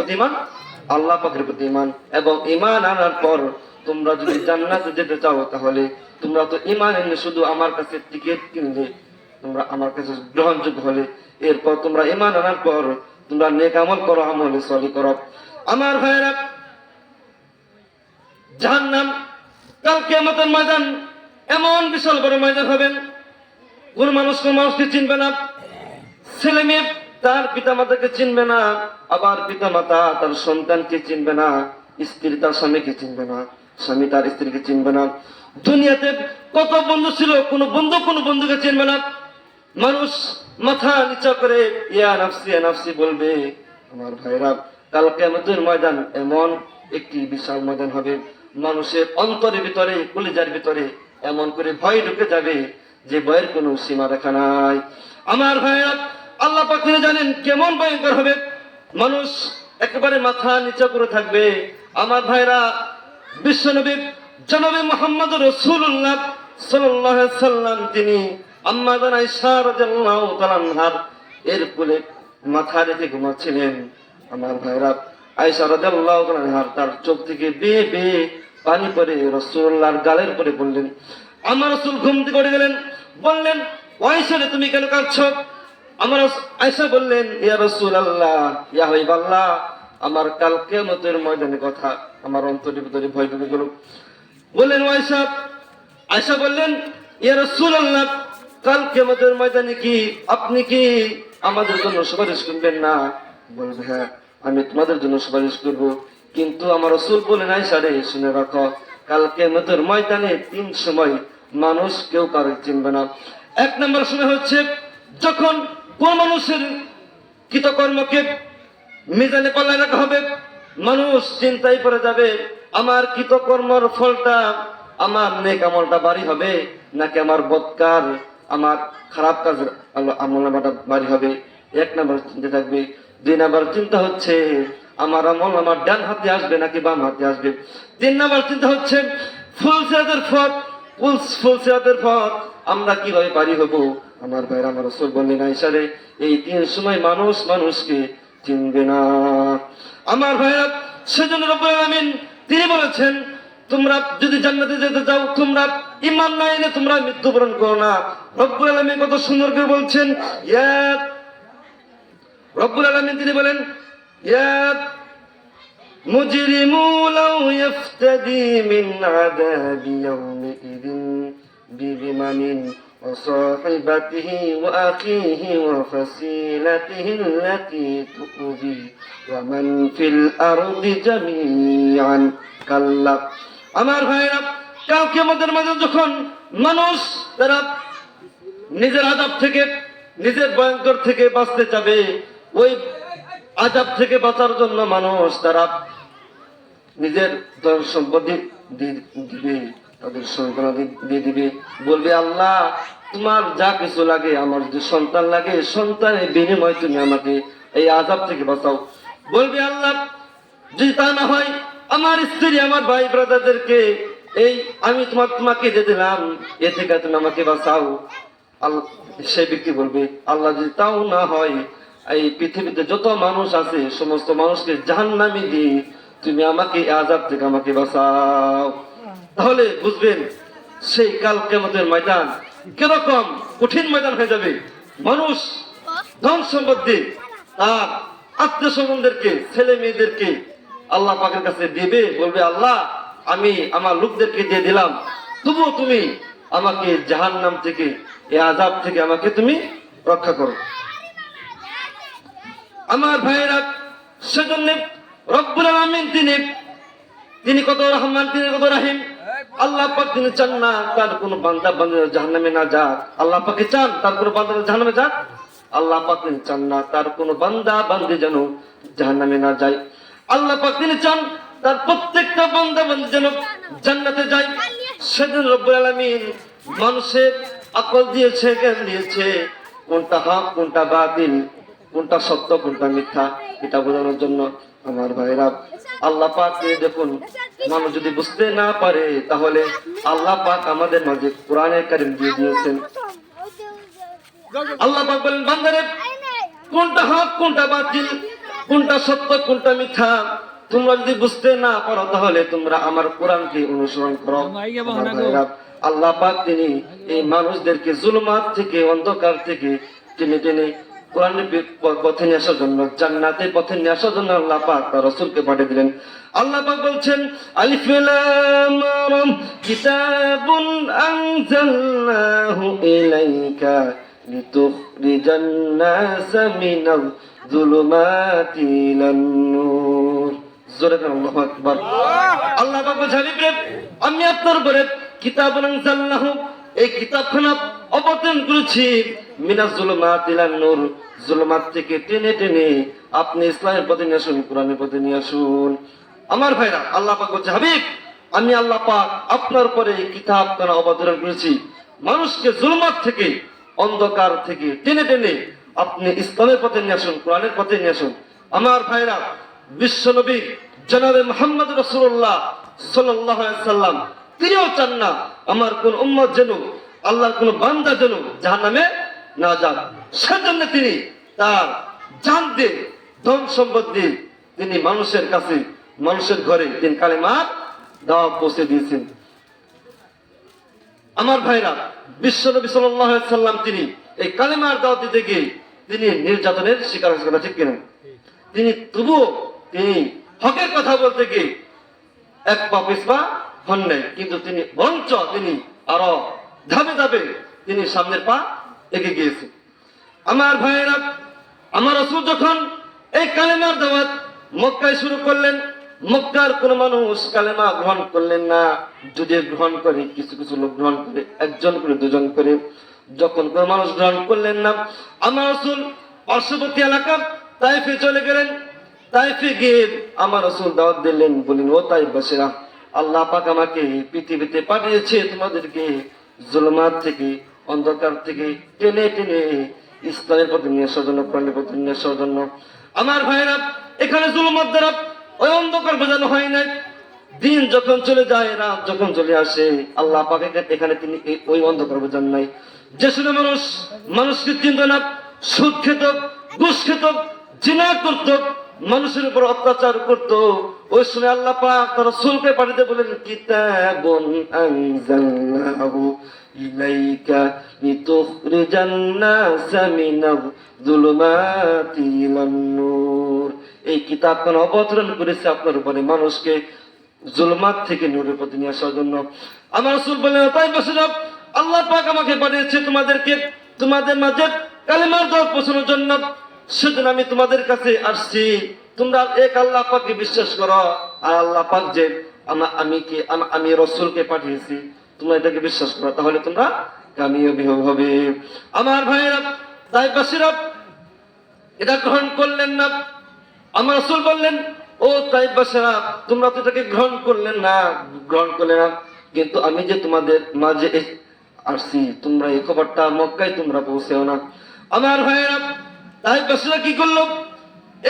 প্রতি ইমান আল্লাহ পাকের প্রতি ইমান এবং ইমান আনার পর তোমরা যদি জান্নাতে যেতে চাও, তাহলে তোমরা তো ইমান এনে শুধু আমার কাছে টিকিট কিনলে, তোমরা আমার কাছে গ্রহণযোগ্য হলে। এরপর তোমরা ইমান আনার পর তোমরা নেক আমল করো, আমলে সলি করো। আমার ভাইরা জাহান্নাম কালকে আমাদের ময়দান এমন বিশাল বড় ময়দান হবেন কোন মানুষ কোন মানুষকে চিনবে না। ছেলে মেয়ে তার পিতা মাতাকে চিনবে না, আবার পিতা মাতা তার সন্তানকে চিনবে না, স্ত্রী তার স্বামীকে চিনবে না, স্বামী তার স্ত্রীকে চিনবে না। দুনিয়াতে কত বন্ধু ছিল, কোন বন্ধু কোন বন্ধুকে চিনবে না। মানুষ মাথা নিচা করে, ইয়া নাফসি নাফসি বলবে, আমার ভাইরা কালকে আমাদের ময়দান এমন একটি বিশাল ময়দান হবে। মানুষের অন্তরের ভিতরে, কলিজার ভিতরে এমন করে ভয় ঢুকে যাবে যে ভয়ের কোনো সীমা রেখা নাই। আমার ভাইরা আল্লাহ পাক তিনি জানেন কেমন ভয়ঙ্কর হবে। মানুষ একেবারে মাথা নিচা করে থাকবে। আমার ভাইরা, বিশ্বনবী, জনবে মোহাম্মদ রসুল্লাহ সাল্লাহ সাল্লাম, তিনি আম্মাদান আইসা রাদিয়াল্লাহু তাআলা আনহার এর কোলে মাথা রেখে ঘুমাচ্ছিলেন। আমার ভাইরা আইসা রাদিয়াল্লাহু তাআলা আনহার তার চোখ থেকে বেয়ে বেয়ে পানি পড়ে রাসূলুল্লাহর গালের পরে বললেন, আমার রাসূল ঘুম থেকে উঠে গেলেন। বললেন ওয়াইসা তুমি কেন কাঁদছো? আমার আয়সা বললেন, ইয়া রসুল আল্লাহ ইয়া হাবিবাল্লাহ, আমার কাল কিয়ামতের ময়দানে কথা, আমার অন্তরের ভিতরে ভয় ঢুকে গেল। বললেন আয়সা আয়সা বললেন, ইয়া রসুল আল্লাহ কাল কিয়ামতের ময়দানে কি আপনি কি আমাদের জন্য সুপারিশ করবেন না? বলবে হ্যাঁ আমি তোমাদের জন্য সুপারিশ করব। কিন্তু আমার রসুল বলেন আয়সা রে, শুনে রাখো, কাল কিয়ামতের ময়দানে তিন সময় মানুষ কেউ কারও চিনবে না। এক নম্বর সময় হচ্ছে, যখন কোন মানুষের কৃতকর্মকে মিজানে পাল্লায় রাখা হবে? মানুষ চিন্তায় পড়ে যাবে, আমার কৃতকর্মর ফলটা, আমার নেক আমলটা বাড়ি হবে, নাকি আমার বৎকার, আমার খারাপ কাজের আমল নামাটা বাড়ি হবে? এক নাম্বার চিন্তা থাকবে। দুই নাম্বার চিন্তা হচ্ছে, আমার আমল আমার ডান হাতে আসবে নাকি বাম হাতে আসবে? তিন নাম্বার চিন্তা হচ্ছে ফুল সিরাতের ফল ফুল ফুল ফল আমরা কীভাবে বাড়ি হব? আমার ভাইরা আমার রসুল বললেন আইসারে এই দিন সময় মানুষ মানুষকে চিনবে না। আমার ভাইরা সেজন্য রব্বুল আলামিন তিনি বলেছেন, তোমরা যদি জান্নাতে যেতে চাও, তোমরা ইমান না এনে তোমরা মৃত্যুবরণ করো না। রব্বুল আলামিন কত সুন্দর করে বলছেন ইয়াত রব্বুল আলামিন তিনি বলেন, ইয়া মুজরিমু লাউ ইয়াফতাদি মিন আযাবি ইয়াউমিইদিন বিবিমামিন وصاحبته وأخيه وفصيلته التي تؤذي ومن في الأرض جميعا كلا আমার ভাইরা কালকে আমাদের মাঝে যখন মানুষ তারা নিজের আজাব থেকে নিজের ভয়ঙ্কর থেকে বাঁচতে যাবে ওই আজাব থেকে বাঁচার জন্য মানুষ তারা নিজের ধন সম্পত্তি দি- দিবে তাদের সন্তানাদি দিয়ে দিবে। বলবে, আল্লাহ, তোমার যা কিছু লাগে, আমার যদি সন্তান লাগে, সন্তানের বিনিময় তুমি আমাকে এই আজাব থেকে বাঁচাও। বলবে, আল্লাহ, যদি তা না হয়, আমার স্ত্রী, আমার ভাই ব্রাদারদেরকে এই আমি তোমার, তোমাকে দিয়ে দিলাম, এ থেকে তুমি আমাকে বাঁচাও। আল্লাহ সেই ব্যক্তি বলবে, আল্লাহ, যদি তাও না হয়, এই পৃথিবীতে যত মানুষ আছে, সমস্ত মানুষকে জাহান্নামি দিয়ে তুমি আমাকে আজাব থেকে আমাকে বাঁচাও। তাহলে বুঝবেন, সেই কাল কেমতের ময়দান কীরকম কঠিন ময়দান হয়ে যাবে। মানুষ ধন সম্পত্তি তার আত্মীয় স্বজনদেরকে ছেলে মেয়েদেরকে আল্লাহ পাকের কাছে দিবে, বলবে, আল্লাহ, আমি আমার লোকদেরকে দিয়ে দিলাম। তবুও তুমি আমাকে জাহান নাম থেকে এই আজাব থেকে আমাকে তুমি রক্ষা করো। আমার ভাইয়েরা, সেজন্য রব্বুল আলামিন তিনি তিনি কত রহমান, তিনি কত রাহিম। আল্লাহ পাক তিনি চান না, তার কোন বান্দা বান্দা জাহান্নামে না যাক। আল্লাহ পাকে চান, তার কোন বান্দা জাহান্নামে যাক? আল্লাহ পাক তিনি চান না, তার কোন বান্দা বান্দি যেন জাহান্নামে না যায়। আল্লাহ পাক তিনি চান, তার প্রত্যেকটা বান্দা বান্দি যেন জান্নাতে যায়। সেদিন রব্বুল আলামিন মানুষের আকল দিয়েছে, জ্ঞান দিয়েছে, কোনটা হক, কোনটা বাতিল, কোনটা সত্য, কোনটা মিথ্যা, এটা বোঝানোর জন্য আমার ভাইরা আল্লাহ পাক দেখুন মানুষ যদি বুঝতে না পারে তাহলে আল্লাহ পাক আমাদের মাঝে কোরআনের কারিম দিয়ে দিয়েছেন। আল্লাহ পাক বলেন বান্দারে কোনটা হক কোনটা বাতিল কোনটা সত্য কোনটা মিথ্যা? তোমরা যদি বুঝতে না পারো তাহলে তোমরা আমার কোরআনকে অনুসরণ করো। আল্লাহ পাক তিনি এই মানুষদেরকে জুলমাত থেকে অন্ধকার থেকে টেনে টেনে কোরআনের পথে নিয়ে আসার জন্য জান্নাতের পথে নিয়ে আসার জন্য আল্লাহ পাক তার রসুলকে পাঠিয়ে দিলেন। আল্লাহ পাক বলছেন আলিফ লাম কিতাবুন আনজালনাহু ইলাইকা লিতুখরিজান নাসা মিনাল যুলুমাতি ইলান নূর। জোরে আল্লাহু আকবার। আল্লাহ পাক বলছেন আমি আপনার উপরে কিতাব আনজালনাহু এই কিতাবখানা অবতীর্ণ করেছি। মিনাজ জুলুমাত ইলান নূর। জুলুমাত থেকে টেনে টেনে আপনি ইসলামের পথে নিয়ে আসুন, কোরআনের পথে নিয়ে আসুন। আমার ভাইরা, আল্লাহ পাক বলছে, হাবিব, আমি আল্লাহ পাক আপনার পরে কিতাবখানা অবতরণ করেছি। মানুষকে জুলমাত থেকে, অন্ধকার থেকে টেনে টেনে আপনি ইসলামের পথে নিয়ে আসুন, কোরআনের পথে নিয়ে আসুন। আমার ভাইরা, বিশ্ব নবী জনাবে মোহাম্মদ রসুল্লাহ সাল্লাহ সাল্লাম তিনিও চান না আমার কোন উম্মত যেন, আল্লাহর কোন বান্দা যেন যার নামে না যান সেজন্য তিনি তার জান দিয়ে, ধন সম্পদ দিয়ে তিনি মানুষের কাছে, মানুষের ঘরে তিনি কালেমার দাওয়া পৌঁছে দিয়েছেন। আমার ভাইরা, বিশ্ব নবী সাল্লাম তিনি এই কালেমার দাওয়াত দিতে গিয়ে তিনি নির্যাতনের শিকার হয়েছে কথা ঠিক কিনা? তিনি তবুও তিনি হকের কথা বলতে গিয়ে এক পা পিসপা হন নাই কিন্তু তিনি, বরঞ্চ তিনি আরও ধাপে ধাপে তিনি সামনের পা এগিয়ে গিয়েছে। আমার ভাইয়েরা, আমার রসুল যখন এই কালেমার দাওয়াত মক্কায় শুরু করলেন, মক্কার কোন মানুষ কালেমা গ্রহণ করলেন না, যদি গ্রহণ করে, কিছু কিছু লোক গ্রহণ করে, একজন করে, দুজন করে, যখন কোন মানুষ গ্রহণ করলেন না, আমার রসুল পার্শ্ববর্তী এলাকা তাইফে চলে গেলেন। তাইফে গিয়ে আমার রসুল দাওয়াত দিলেন বলেন ও তাইফবাসীরা আল্লাহ পাক আমাকে পৃথিবীতে পাঠিয়েছে তোমাদেরকে জুলমাত থেকে, অন্ধকার থেকে টেনে টেনে ইসলামের পথে নিয়ে আসার জন্য প্রাণের পথে নিয়ে আসার জন্য। আমার ভাইরা এখানে জুলমাত দ্বারা ওই অন্ধকার বোঝানো হয় নাই। দিন যখন চলে যায়, রাত যখন চলে আসে, আল্লাহ পাক এখানে- তিনি ওই অন্ধকার বোঝান নাই। যে শুনে মানুষ মানুষকে চিনত না, সুদ খেত, ঘুষ খেত, জিনা করত মানুষের উপর অত্যাচার করত। ওই শুনে আল্লাহ পাক রাসূলকে পাঠিয়ে বলেন কিতাবুন আনজালনাহু ইলাইকা লিতুখরিজান নাসা মিনাল যুলুমাতি ইলান নূর। এই কিতাবখানা অবতরণ করেছে আপনার উপরে মানুষকে জুলমাত থেকে নূরের প্রতি নিয়ে আসার জন্য। আমার রাসূল বললেন, তাই বসিরব আল্লাহ পাক আমাকে পাঠিয়েছে তোমাদেরকে, তোমাদের মাঝে কালেমার দল পৌঁছানোর জন্য। সেদিন আমি তোমাদের কাছে আসছি। তোমরা এক আল্লাহ পাককে বিশ্বাস করো। আর আল্লাহ পাক যে আমা- কি আম- রসুলকে পাঠিয়েছি, তোমরা এটাকে বিশ্বাস করো। তাহলে তোমরা কামিয়াবি হবে। আমার ভাইয়েরা তাই বাসিরা এটা গ্রহণ করলেন না। আমার রসুল বললেন, ও তাই বাসারা তোমরা তো এটাকে গ্রহণ করলেন না। গ্রহণ করলে না। কিন্তু আমি যে তোমাদের মাঝে আসছি, তোমরা এই খবরটা মক্কায় তোমরা পৌঁছেও না। আমার ভাইয়েরা তাই বাসারা কি করল?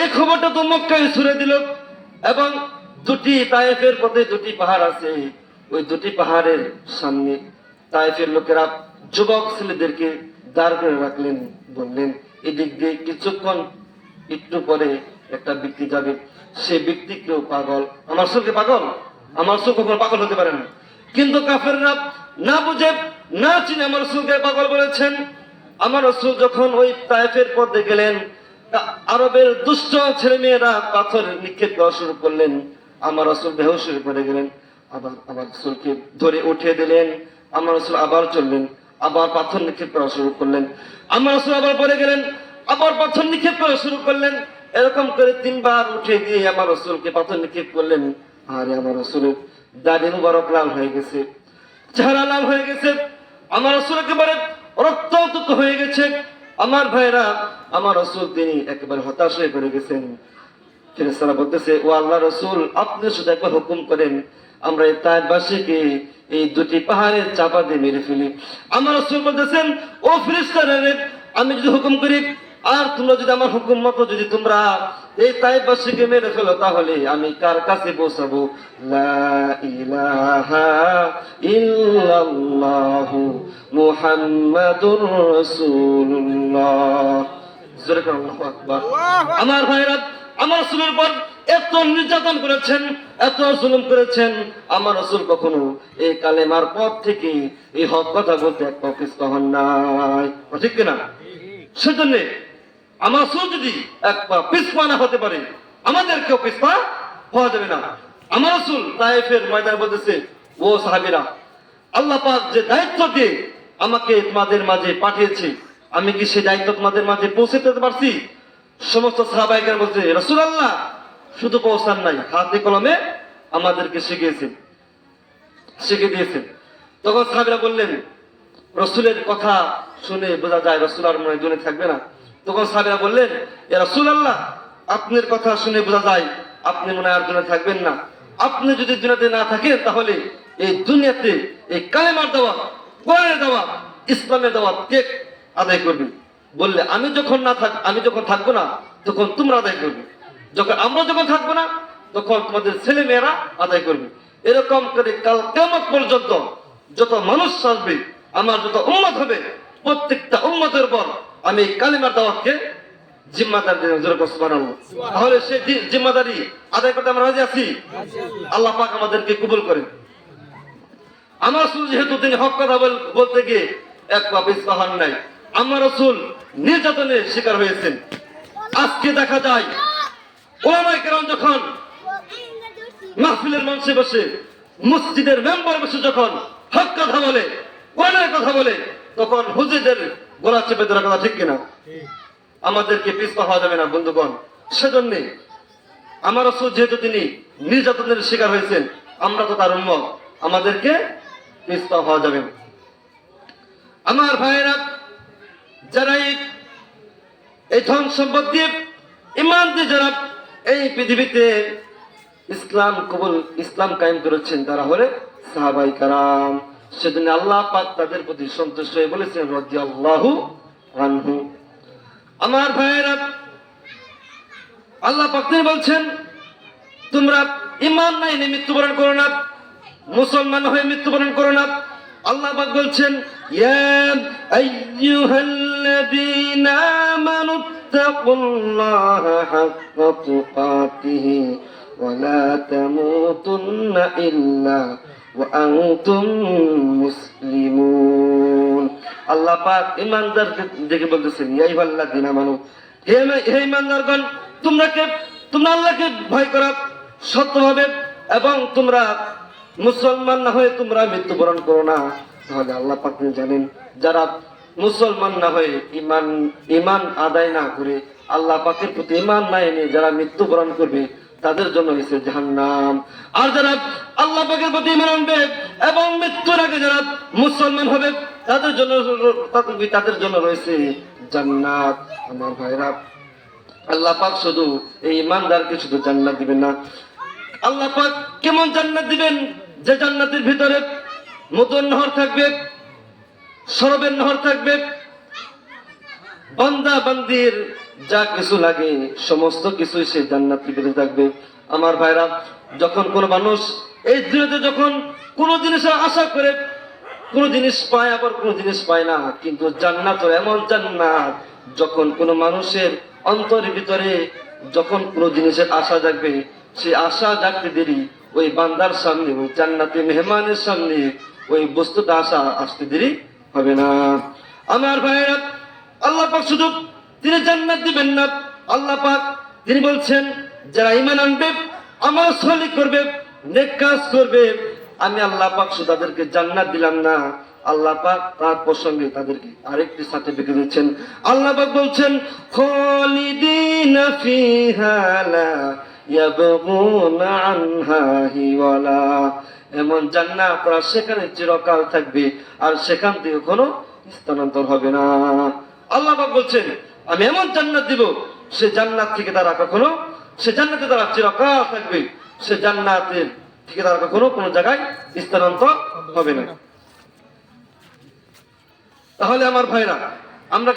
এই খবরটা তো মক্কায় ছুড়ে দিল এবং দুটি তায়েফের পথে দুটি পাহাড় আছে। ওই দুটি পাহাড়ের সামনে তায়েফের লোকেরা যুবক ছেলেদেরকে দাঁড় করে রাখলেন, বললেন, এদিক দিয়ে কিছুক্ষণ একটু পরে একটা ব্যক্তি যাবে। সে ব্যক্তি কেউ পাগল। আমার চোখে পাগল? আমার কখনো পাগল হতে পারে না। কিন্তু কাফেররা না বুঝে, না চিনে আমার চোখে পাগল বলেছেন। আমার রসুল যখন ওই তায়েফের পথে গেলেন আরবের দুষ্ট ছেলে মেয়েরা পাথর নিক্ষেপ করা শুরু করলেন। আমার রসুল হয়ে পড়ে গেলেন। আবার আমার রসুলকে ধরে উঠিয়ে দিলেন। আমার রসুল আবার চললেন, আবার পাথর নিক্ষেপ করা শুরু করলেন। আমার রসুল আবার পড়ে গেলেন, আবার পাথর নিক্ষেপ করা শুরু করলেন। এরকম করে তিনবার উঠে দিয়ে আমার রসুলকে পাথর নিক্ষেপ করলেন। আরে আমার রসুলের দাড়ি মুবারক লাল হয়ে গেছে, চেহারা লাল হয়ে গেছে। আমার রসুল একেবারে রক্তাক্ত হয়ে গেছে। আমার ভাইরা আমার রসুল, তিনি একেবারে হতাশ হয়ে পড়ে গেছেন। ফেরেস্তারা বলতেছে, ও আল্লাহ রসুল, আপনি শুধু একবার হুকুম করেন, আমরা এই তাইবাসীকে এই দুটি পাহাড়ের চাপা দিয়ে মেরে ফেলি। আমার রসুল বলতেছেন, ও ফেরেস্তারা আমি যদি হুকুম করি আর তোমরা যদি আমার হুকুম মতো যদি তোমরা এই তাইবাসীকে মেরে ফেলো তাহলে আমি কার কাছে পৌঁছাবো? ইলাহা ইল্লাল্লাহু মুহাম্মাদুর রাসূলুল্লাহ। আমার ভাইরা আমার রসুলের পর এত নির্যাতন করেছেন এত জুলুম করেছেন আমার রসুল কখনো এই কালেমার পথ থেকে এই হক কথা বলতে এক হন নাই। ঠিক কিনা? সেজন্য আমার যদি এক পা পিছপা না হতে পারে, আমাদেরকেও পিছপা হওয়া যাবে না। আমার রসুল তাইফের ময়দান বলতেছে, ও সাহাবিরা, আল্লাহ পাক যে দায়িত্ব দিয়ে আমাকে তোমাদের মাঝে পাঠিয়েছে, আমি কি সেই দায়িত্ব তোমাদের মাঝে পৌঁছে দিতে পারছি? সমস্ত সাহাবাহিকের বলছে রসুল আল্লাহ শুধু পৌঁছান নাই, হাতে কলমে আমাদেরকে শিখিয়েছেন শিখে দিয়েছেন তখন সাহাবিরা বললেন, রসুলের কথা শুনে বোঝা যায়, রসুল আর মনে জনে থাকবে না। তখন সাহাবিরা বললেন এ রসুল আল্লাহ আপনার কথা শুনে বোঝা যায় আপনি মনে আর জনে থাকবেন না। আপনি যদি দুনিয়াতে না থাকেন তাহলে এই দুনিয়াতে এই কালেমার দেওয়া কোরআনের দেওয়া ইসলামের দেওয়া কে আদায় করবে? বললে, আমি যখন না থাক, আমি যখন থাকব না, তখন তোমরা আদায় করবে। যখন আমরা যখন থাকব না, তখন তোমাদের ছেলে মেয়েরা আদায় করবে। এরকম করে কাল কেমন পর্যন্ত যত মানুষ আসবে, আমার যত উন্মত হবে, প্রত্যেকটা উন্মতের পর আমি কালিমার দাওয়াতকে জিম্মাদার তাহলে জিম্মাদারি আদায় করতে আমরা রাজি আছি? আল্লাহ পাক আমাদেরকে কবুল করেন। আমার রসুল যেহেতু তিনি হক কথা বলতে গিয়ে এক পা পিছপা হন নাই আমার রসুল নির্যাতনের শিকার হয়েছেন। আজকে দেখা যায় ওলামাই কেরাম যখন মাহফিলের মঞ্চে বসে মসজিদের মেম্বার বসে যখন হক কথা বলে কোরআনের কথা বলে তখন হুজুরদের গোলা চেপে ধরার কথা ঠিক কিনা? আমাদেরকে পিছপা হওয়া যাবে না, বন্ধুগণ। সেজন্য আমার রসুল যেহেতু তিনি নির্যাতনের শিকার হয়েছেন, আমরা তো তার উন্মত আমাদেরকে পিছপা হওয়া যাবে না। আমার ভাইয়েরা, যারা এই ধন সম্পদ দিয়ে ইমান দিয়ে যারা এই পৃথিবীতে ইসলাম কবুল ইসলাম কায়েম করেছেন, তারা হলে সাহাবাই কারাম। সেদিন আল্লাহ পাক তাদের প্রতি সন্তুষ্ট হয়ে বলেছেন রদি আল্লাহ আনহু। আমার ভাইয়েরা, আল্লাহ পাক বলছেন, তোমরা ইমান নাই মৃত্যুবরণ করো না, মুসলমান হয়ে মৃত্যুবরণ করো না। আল্লাহ পাক বলছেন, ইয়া আল্লাহ পাক ইমানদারকে হে তোমরা কে এবং তোমরা মুসলমান না হয়ে তোমরা মৃত্যুবরণ করো না। তাহলে আল্লাহ পাক জানেন, যারা মুসলমান না হয়ে ইমান ইমান আদায় না করে, আল্লাহ পাকের প্রতি ইমান না এনে যারা মৃত্যুবরণ করবে তাদের জন্য হয়েছে জাহান্নাম। আর যারা আল্লাহ পাকের প্রতি ইমান আনবে এবং মৃত্যুর আগে যারা মুসলমান হবে, তাদের জন্য তাদের জন্য রয়েছে জান্নাত। আমার ভাইরা, আল্লাহ পাক শুধু এই ইমানদারকে শুধু জান্নাত দিবেন না। আল্লাহ পাক কেমন জান্নাত দিবেন? যে জান্নাতের ভিতরে মতন নহর থাকবে, সরবের নহর থাকবে বান্দা বান্দির যা কিছু লাগে, সমস্ত কিছুই সে জান্নাতের ভিতরে থাকবে। আমার ভাইরা, যখন কোন মানুষ এই দুনিয়াতে যখন কোনো জিনিসের আশা করে, কোন জিনিস পায় আবার কোন জিনিস পায় না, কিন্তু জান্নাত এমন জান্নাত, যখন কোনো মানুষের অন্তরের ভিতরে যখন কোনো জিনিসের আশা জাগবে সে আশা জাগতে দেরি, ওই বান্দার সামনে, ওই জান্নাতি মেহমানের সামনে, ওই বস্তুটা আশা আসতে দেরি হবে না। আমার ভাইয়েরা আল্লাহ পাক শুধু তিনি জান্নাত দিবেন না। আল্লাহ পাক, তিনি বলছেন, যারা ইমান আনবে আমার সলিক করবে, নেক কাজ করবে, আমি আল্লাহ পাক শুধু তাদেরকে জান্নাত দিলাম না। আল্লাহ পাক তার প্রসঙ্গে তাদেরকে আরেকটি সার্টিফিকেট দিচ্ছেন। আল্লাহ পাক বলছেন, খালিদিনা ফিহা লা ইয়াবগুনা আনহা হিওয়ালা। এমন জান্নাত তারা সেখানে চিরকাল থাকবে, আর সেখান থেকে কোনো স্থানান্তর হবে না। আল্লাহ পাক বলছেন আমি এমন জান্নাত দিব, সে জান্নাত থেকে তারা কখনো, সে জান্নাতে তারা চিরকাল থাকবে, সে জান্নাতের থেকে তারা কখনো কোনো জায়গায় স্থানান্তর হবে না। তাহলে আমার ভাইরা, আমরা